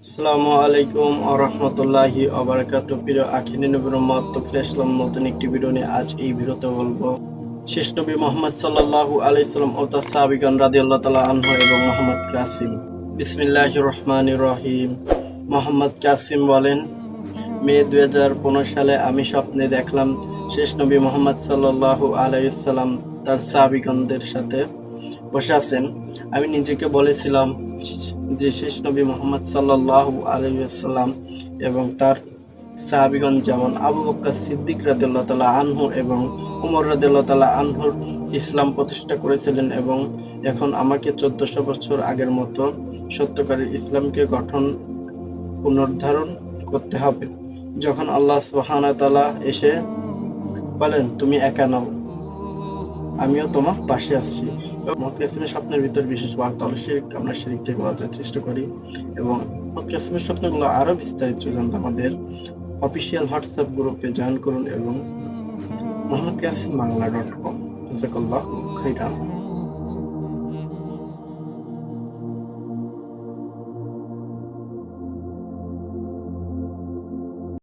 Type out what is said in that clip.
আসসালামু আলাইকুম আরহামতুল্লাহি আবরাকাত প্রিয় আখিনী নবীর নতুন একটি ভিডিও নিয়ে। আজ এই ভিডিওতে বলব, শেষ নবী মোহাম্মদ সাল্লাল্লাহু আলাইহি সাল্লাম ও তার এবং মোহাম্মদ কাসিম। রহমানির রহিম। মোহাম্মদ কাসিম বলেন, মে দু হাজার পনেরো সালে আমি স্বপ্নে দেখলাম শেষ নবী মোহাম্মদ সাল্লাল্লাহু আলাইহি সাল্লাম তার সাহাবীগণদের সাথে বসে আছেন। আমি নিজেকে বলেছিলাম যে শেষ নবী মোহাম্মদ সাল্লাল্লাহু আলাইহি সাল্লাম এবং তার সাহাবীগণ যেমন আবু বক্কা সিদ্দিক রাদিয়াল্লাহু তালা আনহু এবং উমর রাদিয়াল্লাহু তালা আনহুর ইসলাম প্রতিষ্ঠা করেছিলেন এবং এখন আমাকে চোদ্দশো বছর আগের মতো সত্যকারের ইসলামকে গঠন পুনর্ধারণ করতে হবে। যখন আল্লাহ সুবহানাহু তাআলা এসে বলেন, তুমি একা নাও, আমিও তোমার পাশে আছি। মক্কাসিমের স্বপ্নের ভিতর বিশেষ বার্তা হলো আমরা শিরিক থেকে বাঁচার চেষ্টা করি এবং মক্কাসিমের স্বপ্নগুলো আরও বিস্তারিত জানতে আমাদের অফিসিয়াল হোয়াটসঅ্যাপ গ্রুপে জয়েন করুন এবং মোহাম্মদ ইয়াসিম বাংলা ডট কম। জাকাল্লাহ খাইরান